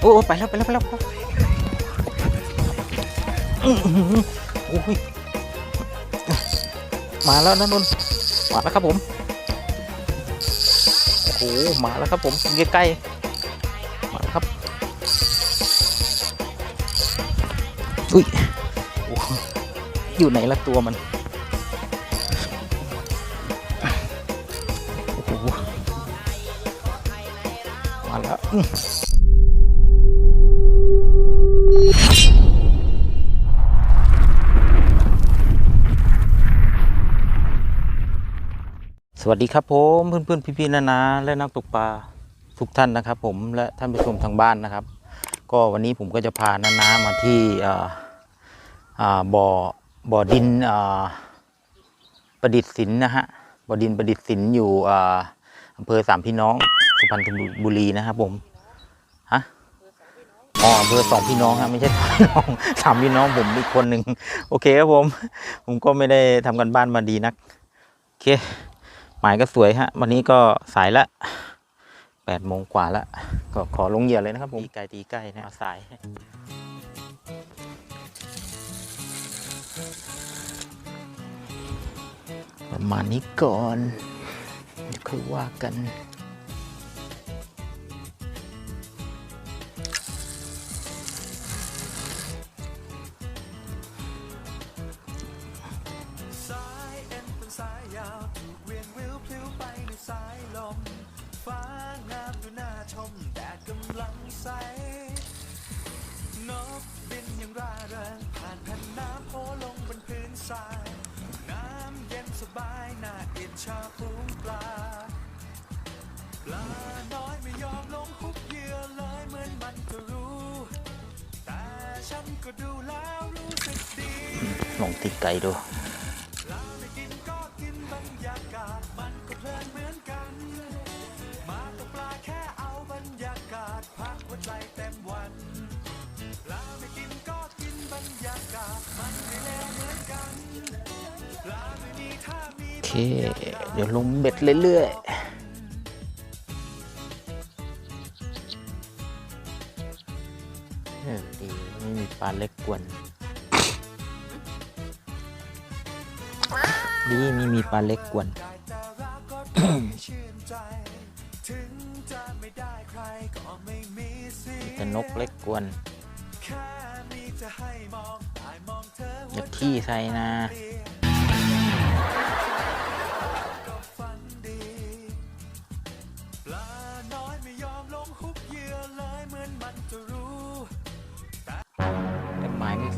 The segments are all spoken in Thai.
โอ้ไปแล้วไปแล้วไปแล้วโอ้ยมาแล้วนะนนมาแล้วครับผมโอ้โหมาแล้วครับผมใกล้ๆมาแล้วครับอุ้ยโอ้โหอยู่ไหนละตัวมันโอ้โหมาแล้ว วัสดีครับผมเพื่อนๆพี่ๆนานาและนักตกปลาทุกท่านนะครับ ผมและท่านผู้ชมทางบ้านนะครับ ก็วันนี้ผมก็จะพานานามาที่อ่ออ่าบ่อบ่อดินอ่าประดิษฐ์สินนะฮะบ่อดินประดิษฐ์สินอยู่อ่าอำเภอสามพี่น้องสุพรรณบุรีนะครับผมฮะอ๋ออำเภอสองพี่น้องครับไม่ใช่สามพี่น้องสามพี่น้องผมอีกคนหนึ่งโอเคครับผม ผมก็ไม่ได้ทำกันบ้านมาดีนักโอเค มายก็สวยฮะ วันนี้ก็สายละแปดโมงกว่าละก็ขอลงเหยื่อเลยนะครับผมตีไก่ตีไก่นะเอาสายให้ประมาณนี้ก่อนเดี๋ยวค่อยว่ากัน ลาไม่มีท่ามีโอเค เดี๋ยวลงเบ็ดเรื่อยๆาเล็กกวนดีไม่มีปลาเล็กกวนได้แต่รักก็ต้องชื่นใจถึงจะไม่ได้ใครก็ไม่มีเสียแต่นกเล็กกวนแค่มีจะให้มองได้มองเธออหัย่าวขี้ใส่นะ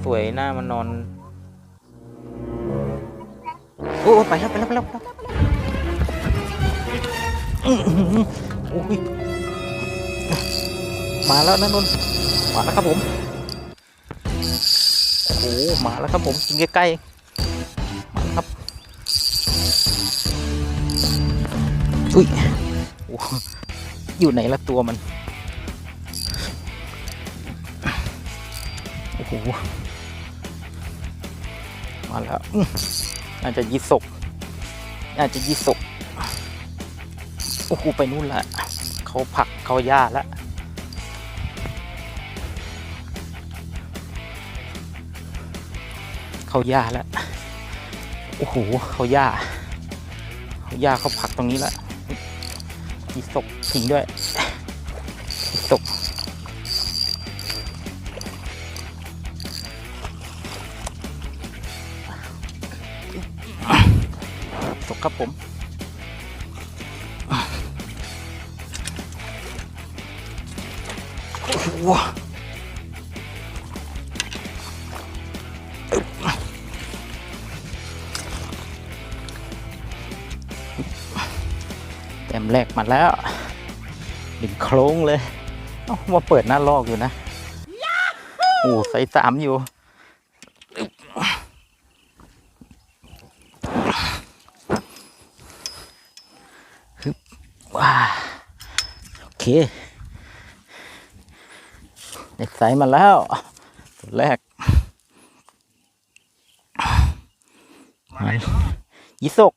สวยหน้ามันนอนโอ้ไปแล้วไปแล้วไปแล้วไปแล้วอื้อหือโอ้ยมาแล้วนะนนท์มาแล้วครับผมโอ้โหมาแล้วครับผมกินใกล้ๆมาแล้วครับอุ้ยโอ้โหอยู่ไหนละตัวมัน โอ้โห มาแล้วอาจจะยีสกน่าจจะยีสกโอ้โหไปนู่นละเขาผักเขาหญ้าล้วเขาหญ้าล้วโอ้โหเขาหญ้าเขาหญ้าเขาผักตรงนี้ล้วยีสกทิ้งด้วย กครับผมโอ้โหแต้มแรกมาแล้วดึงโครงเลย เอ้ามาเปิดหน้าลอกอยู่นะ โอ้ใส่สามอยู่ ว้าโอ เคเด็กใสมาแล้วตัวแรกมายิสก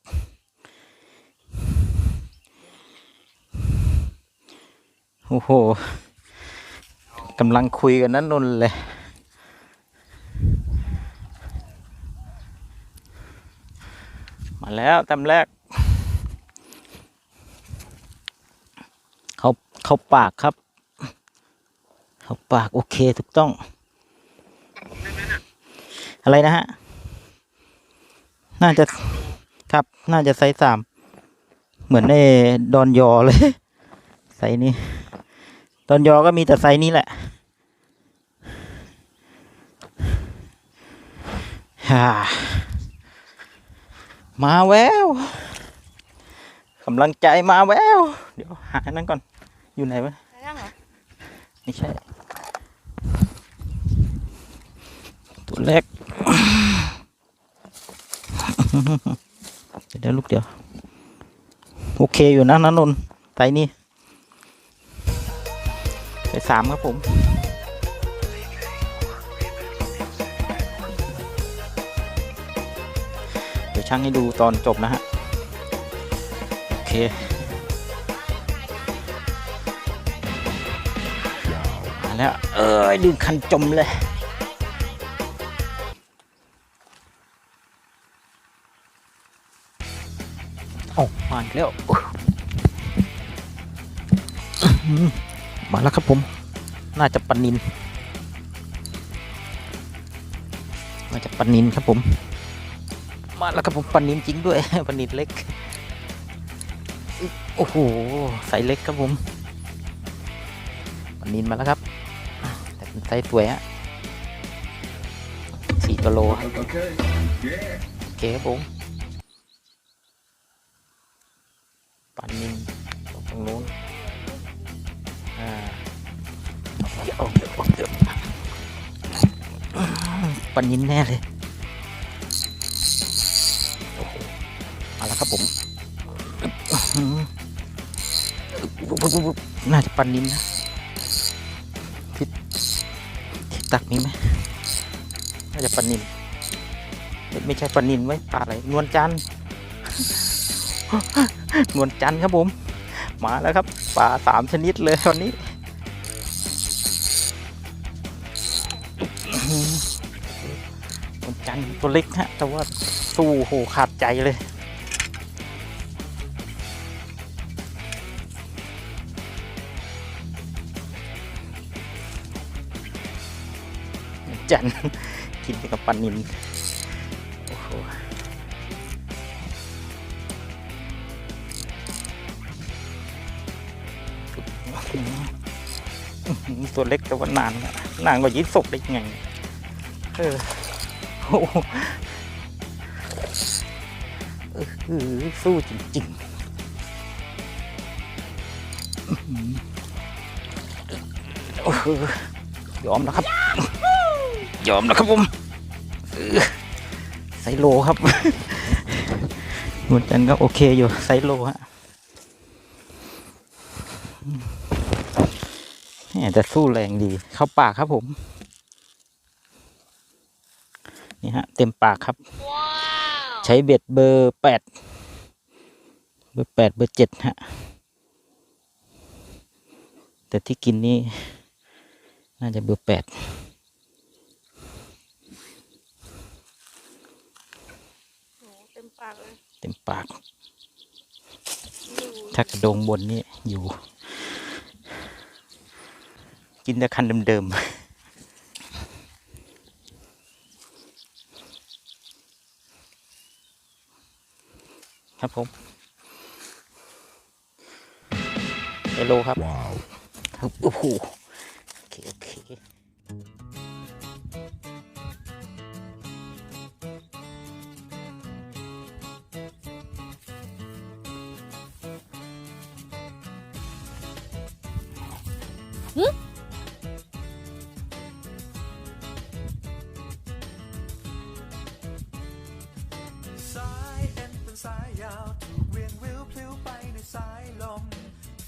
โอ้โหกำลังคุยกันนั่นนนเลยมาแล้วต้มแรก เขาเขาปากครับ เขาปากโอเคถูกต้อง อะไรนะฮะ น่าจะครับ น่าจะไซส์สาม เหมือนในดอนยอเลย ไซส์นี้ ดอนยอก็มีแต่ไซส์นี้แหละมาแววกำลังใจมาแวว เดี๋ยวหาอันนั้นก่อน อยู่ไหนวะไปนั่งเหรอไม่ใช่ ตัวแรกเดี๋ยวลูกเดี๋ยว โอเคอยู่นะนันนนท์ไตนี่ไปสามครับผมเดี๋ยวช่างให้ดูตอนจบนะฮะ โอเค แล้วเอ้ยดึงคันจมเลยโอ้มาแล้วมาแล้วครับผม น่าจะปันนิน น่าจะปันนินครับผม มาแล้วครับผมปันนินจริงด้วยปันนินเล็ก โอ้โหไซส์เล็กครับผมปันนินมาแล้วครับ ไซส์สวยฮะสี่กิโลครับโอเคครับผมปันนินตรงตรงนู้นอ่าเดี๋ยวเดี๋ยวเดี๋ยวปันนินแน่เลยโอ้โหมาแล้วครับผมน่าจะปันนินนะ ตักนี้ไหมน่าจะปลานินไม่ใช่ปลานินไว้ปลาอะไรนวลจันทร์นวลจันทร์ครับผมมาแล้วครับปลาสามชนิดเลยวันนี้นวลจันทร์ตัวเล็กฮะแต่ว่าสู้โหขาดใจเลย จันกินกับปลานินโอ้โหตัวเล็กแต่ว่านานนานกว่ายี่สกได้ไงเออโอ้โหเออหือสู้จริงๆอื้ออยอมแล้วครับ ยอมแล้วครับผมไซโลครับหมือนกันก็โอเคอยู่ไซโลฮะแหมแต่สู้แรงดี เข้าปากครับผม นี่ฮะ เต็มปากครับ ใช้เบ็ดเบอร์แปดเบอร์แปดเบอร์เจ็ดฮะ แต่ที่กินนี่น่าจะเบอร์แปด โหเต็ม ปากเลยเต็มปากอยู่ถ้ากระโดงบนนี่อยู่ กินแต่คันเดิมๆครับผมเฮลโลครับ ว้าว โอ้โห สายยาวถูกเวียงวิวพลิ้วไปในสายลม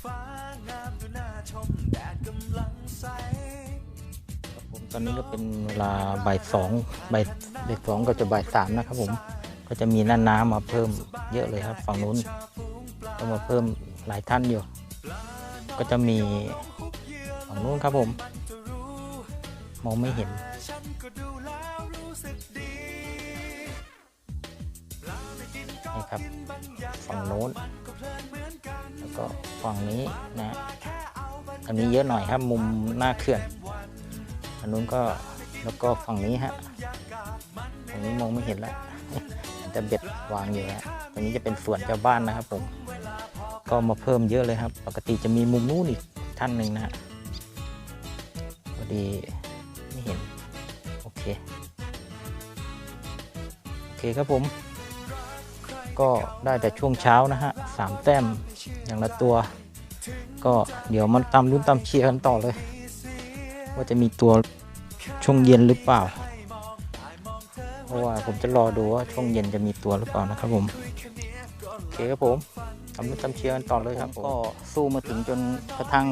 ฟ้างามดูน่าชมแดดกำลังใสครับผมตอนนี้ก็เป็นเวลาบ่ายสองบ่ายบ่ายสองก็จะบ่ายสามนะครับผมก็จะมีน้าน้ำมาเพิ่มเยอะเลยครับ ฝั่งนู้นก็มาเพิ่มหลายท่านอยู่ ก็จะมีฝั่งนู้นครับผม มองไม่เห็น นก็นี่ครับ ฝั่งโน้น แล้วก็ฝั่งนี้นะอันนี้เยอะหน่อยครับมุมหน้าเขื่อนอันนู้นก็แล้วก็ฝั่งนี้ฮะฝั่งนี้มองไม่เห็นแล้วแต่เบ็ดวางอยู่ฮะตรงนี้จะเป็นสวนชาวบ้านนะครับผมก็มาเพิ่มเยอะเลยครับ ปกติจะมีมุมนู้นอีกท่านหนึ่งนะฮะพอดีไม่เห็น โอเค โอเคครับผม ก็ได้แต่ช่วงเช้านะฮะสามแต้มอย่างละตัว ก็เดี๋ยวมันตามรุ่นตามเชียร์กันต่อเลย ว่าจะมีตัวช่วงเย็นหรือเปล่า เพราะว่าผมจะรอดูว่าช่วงเย็นจะมีตัวหรือเปล่านะครับผมโอเคครับผมตามรุ่นตามเชียร์กันต่อเลยครับ ก็สู้มาถึงจนกระทั่ง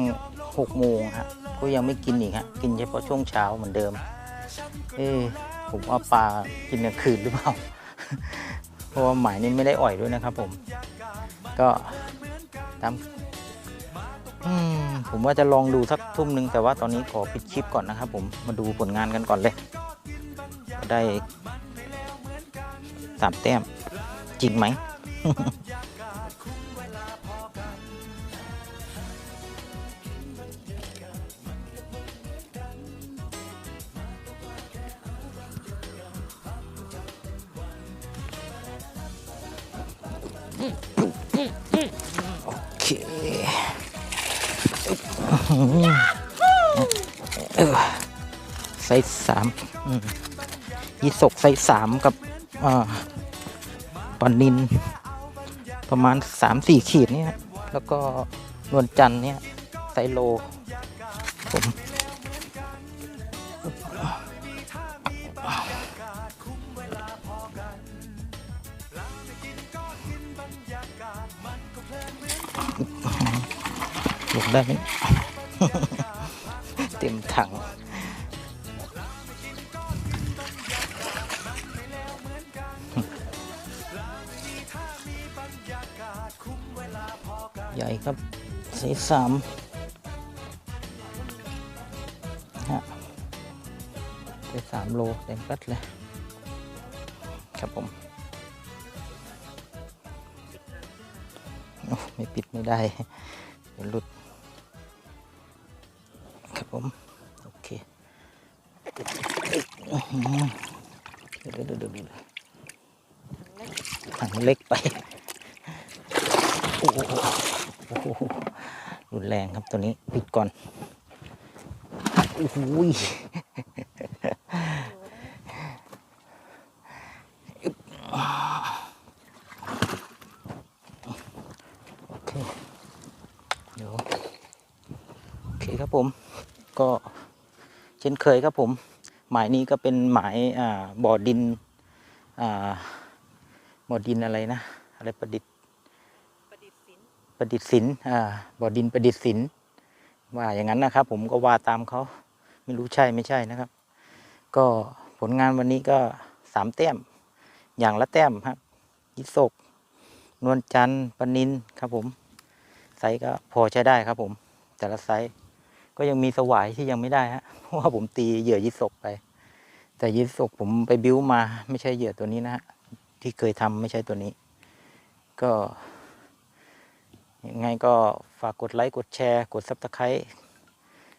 หกโมงฮะก็ยังไม่กินอีกฮะกินเฉพาะช่วงเช้าเหมือนเดิม เอ๊ะผมว่าปลากินกลางคืนหรือเปล่า เพราะว่าหมายนี้ไม่ได้อ่อยด้วยนะครับผม ก็ตามผมว่าจะลองดูสักทุ่มหนึ่งแต่ว่าตอนนี้ขอปิดคลิปก่อนนะครับผมมาดูผลงานกันก่อนเลยว่าได้สามแต้ม จริงไหม โอเคไซส์สามยี่สกไซส์สามกับอปลานิน ประมาณสามสี่ขีดเนี่ยแล้วก็นวลจันทร์เนี่ยไซส์โล ได้ไหม เต็มถัง ใหญ่ครับสีสามฮะได้สามโลเต็มปัดเลย ครับผมไม่ปิดไม่ได้หลุด ผม โอเคเดี๋ยวเดี๋ยวเดี๋ยวเดี๋ยวถังเล็กไปโอ้โหโอ้โหรุนแรงครับตัวนี้ปิดก่อน โอ้โหยอึ๊บโอเค เดี๋ยว โอเคครับผม ก็เช่นเคยครับผม หมายนี้ก็เป็นหมายอ่าบ่อดินอ่าบ่อดินอะไรนะ อะไรประดิษฐ์ประดิษฐ์ศิลป์ประดิษฐ์ศิลป์อ่าบ่อดินประดิษฐ์ศิลป์ว่าอย่างนั้นนะครับ ผมก็ว่าตามเขาไม่รู้ใช่ไม่ใช่นะครับ ก็ผลงานวันนี้ก็สามแต้ม อย่างละแต้มครับยิศกนวลจันทร์ปนินครับผม ไซส์ก็พอใช้ได้ครับผม แต่ละไซส์ ก็ยังมีสวายที่ยังไม่ได้ฮะเพราะว่าผมตีเหยื่อยิศกไป แต่ยิศกผมไปบิ้วมาไม่ใช่เหยื่อตัวนี้นะฮะที่เคยทำไม่ใช่ตัวนี้ ก็ยังไงก็ฝากกดไลค์กดแชร์ กดซับสไครต์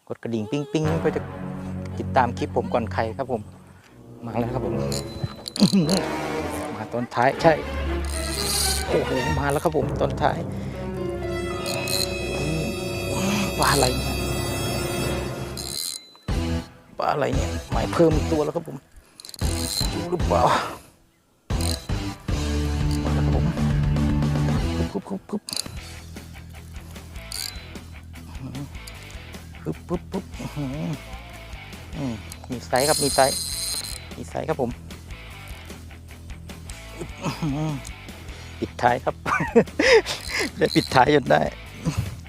กดกระดิ่งปิ้งปิ้งเพื่อจะติดตามคลิปผมก่อนใครครับผม มาแล้วครับผม มาตอนท้ายใช่โอ้โหมาแล้วครับผมตอนท้ายปลาอะไร ปลาอะไรเนี่ยหมายเพิ่มอีกตัวแล้วครับผมอยู่หรือเปล่ามาแล้วครับผมปุ๊บปุ๊บปุ๊บปุ๊บปุ๊บปุ๊บมีไซส์ครับมีไซส์มีไซส์ครับผมปิดท้ายครับได้ปิดท้ายจนได้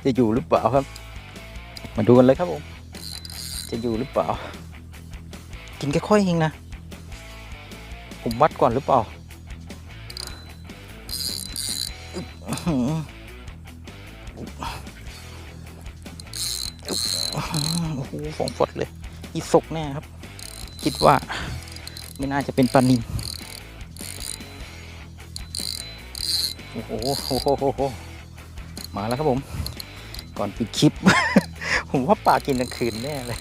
จะอยู่หรือเปล่าครับ มาดูกันเลยครับผม จะอยู่หรือเปล่า กินแค่ค่อยเองนะ ผมวัดก่อนหรือเปล่า โอ้โหฟองฟดเลย อีสกแน่ครับ คิดว่าไม่น่าจะเป็นปลานิลโอ้โหโอ้โหโอ้โหมาแล้วครับผม ก่อนปิดคลิป ผมว่าปลากินกลางคืนแน่เลย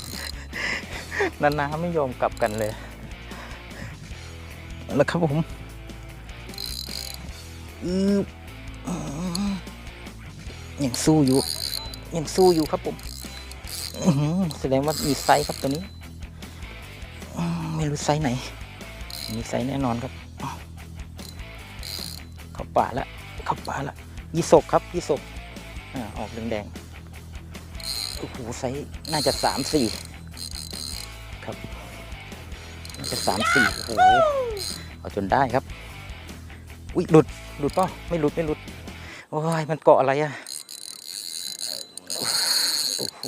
นานาไม่ยอมกลับกันเลยแล้วครับผมอือยังสู้อยู่ ยังสู้อยู่ครับผมแสดงว่ามีไซส์ครับตัวนี้ ไม่รู้ไซส์ไหน มีไซส์แน่นอนครับ เข้าป่าแล้วเข้าป่าแล้วยี่สกครับยี่สกอ่าออกแดงๆโอ้โหไซส์น่าจะสามสี่ สามสี่โอ้โหเอาจนได้ครับ อุ้ยหลุดหลุดเปล่าไม่หลุดไม่หลุดโอ้ยมันเกาะอะไรอะโอ้โห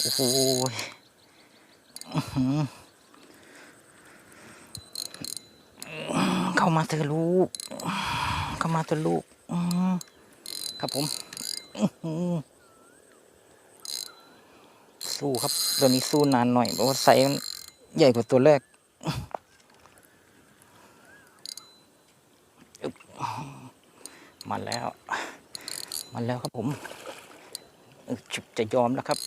โอ้โหเข้ามาเถอลูกเข้ามาเถอลูกครับผมสู้ครับตัวนี้สู้นานหน่อยเพราะว่าไซส์มัน ใหญ่กว่าตัวแรก มาแล้ว มาแล้วครับผมอึ๊บฉุบจะยอมแล้วครับ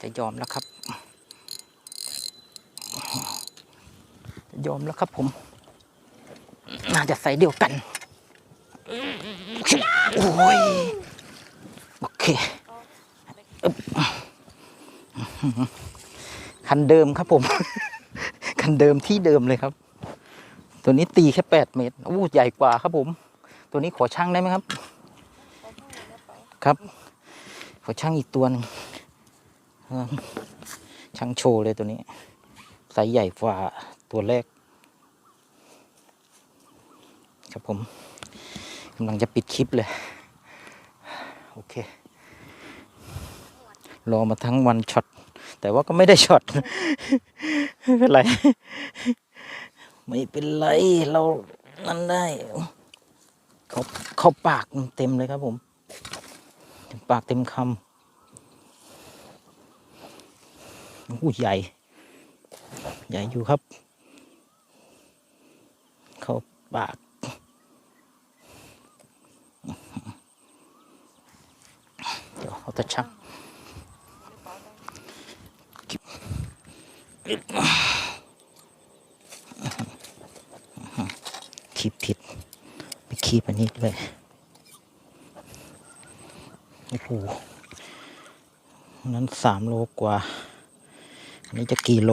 จะยอมแล้วครับ จะยอมแล้วครับผม น่าจะใส่เดียวกัน โอ้ย โอเค คันเดิมครับผม คันเดิมที่เดิมเลยครับ ตัวนี้ตีแค่แปดเมตรอู้ใหญ่กว่าครับผม ตัวนี้ขอช่างได้ไหมครับ ครับ ขอช่างอีกตัวหนึงช่างโชว์เลยตัวนี้ไซส์ใหญ่กว่าตัวแรก ครับผมกำลังจะปิดคลิปเลย โอเค รอมาทั้งวันช็อต แต่ว่าก็ไม่ได้ช็อตไม่เป็นไร ไม่เป็นไรเรานั่นได้เขาเขาปากเต็มเลยครับผมปากเต็มคำโอ้ใหญ่ ใหญ่อยู่ครับ เขาปากเดี๋ยวเขาจะชัก คีบผิดไปคีบอันนี้ด้วยโอ้โหนั้นสามโลกว่า อันนี้จะกี่โล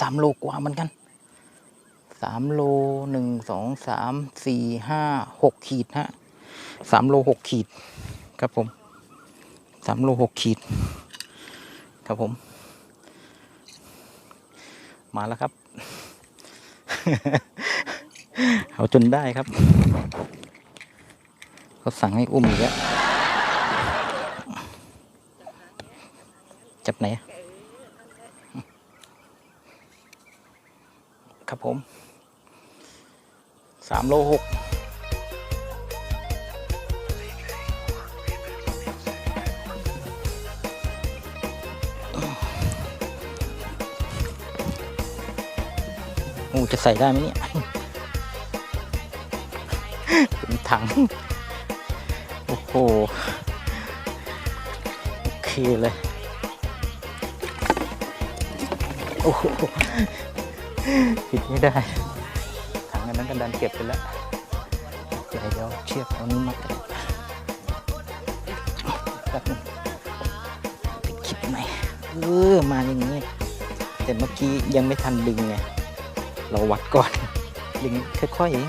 สามโลกว่าเหมือนกันสามโลหนึ่งสองสามสี่ห้าหกขีดฮะสามโลหกขีด ครับผมสามโลหกขีด ครับผม มาแล้วครับ เอาจนได้ครับเขาสั่งให้อุ้มอีกแล้วจับไหนอะครับผมสามโลหก จะใส่ได้ไหมเนี่ยเป็นถัง โอ้โห โอเคเลย โอ้โหปิดไม่ได้ ถังอันนั้นก็ดันเก็บไปแล้วเดี๋ยวเดี๋ยวเชือกเอานี้มากันแป๊บนึงปิดคลิปใหมเออมาอย่างนี้ แต่เมื่อกี้ยังไม่ทันดึงไง เราวัดก่อนดึงค่อยๆเอง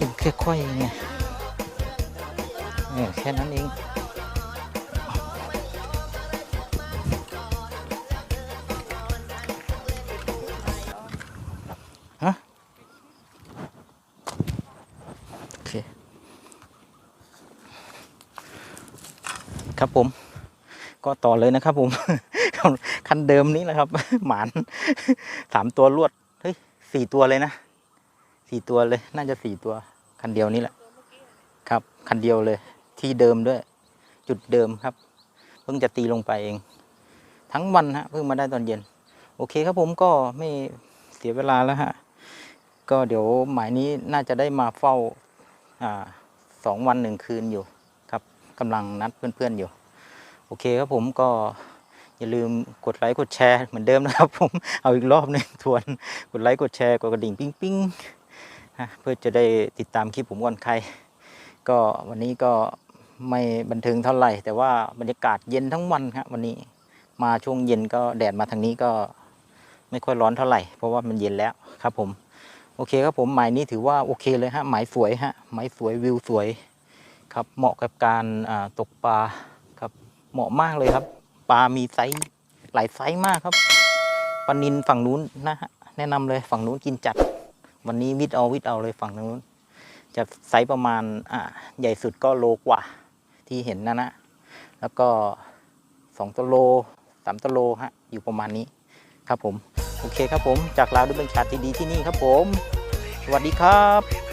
ดึงค่อยๆเองไงเออแค่นั้นเองฮะโอเค ครับผม ก็ต่อเลยนะครับผม คันเดิมนี้แหละครับ หมานสามตัวรวดเฮ้ยสี่ตัวเลยนะสี่ตัวเลย น่าจะสี่ตัว คันเดียวนี่แหละตัวเมื่อกี้อะครับ คันเดียวเลย ที่เดิมด้วย จุดเดิมครับ เพิ่งจะตีลงไปเอง ทั้งวันฮะเพิ่งมาได้ตอนเย็น โอเคครับผมก็ไม่เสียเวลาแล้วฮะก็เดี๋ยวหมายนี้น่าจะได้มาเฝ้าอ่าสองวันหนึ่งคืนอยู่ครับกำลังนัดเพื่อนๆอยู่ โอเคครับผมก็ อย่าลืมกดไลค์กดแชร์เหมือนเดิมนะครับผมเอาอีกรอบหนึ่งทวนกดไลค์กดแชร์กดกระดิ่งปิ้งปิ้งเพื่อจะได้ติดตามคลิปผมก่อนใคร ก็วันนี้ก็ไม่บันเทิงเท่าไหร่ แต่ว่าบรรยากาศเย็นทั้งวันครับวันนี้มาช่วงเย็นก็แดดมาทางนี้ก็ไม่ค่อยร้อนเท่าไหร่ เพราะว่ามันเย็นแล้วครับผมโอเคครับผมหมายนี้ถือว่าโอเคเลยฮะหมายสวยฮะหมายสวยวิวสวยครับเหมาะกับการตกปลาครับเหมาะมากเลยครับ ปลามีไซส์หลายไซส์มากครับปลานินฝั่งนู้นนะฮะแนะนำเลยฝั่งนู้นกินจัด วันนี้วิดเอาวิดเอาเลยฝั่งนู้นจะไซส์ประมาณอ่าใหญ่สุดก็โลกว่าที่เห็นนะนะแล้วก็สองตโลสามตโลฮะอยู่ประมาณนี้ครับผม โอเคครับผม จากลาวด้วยบรรยากาศที่ดีที่นี่ครับผม สวัสดีครับ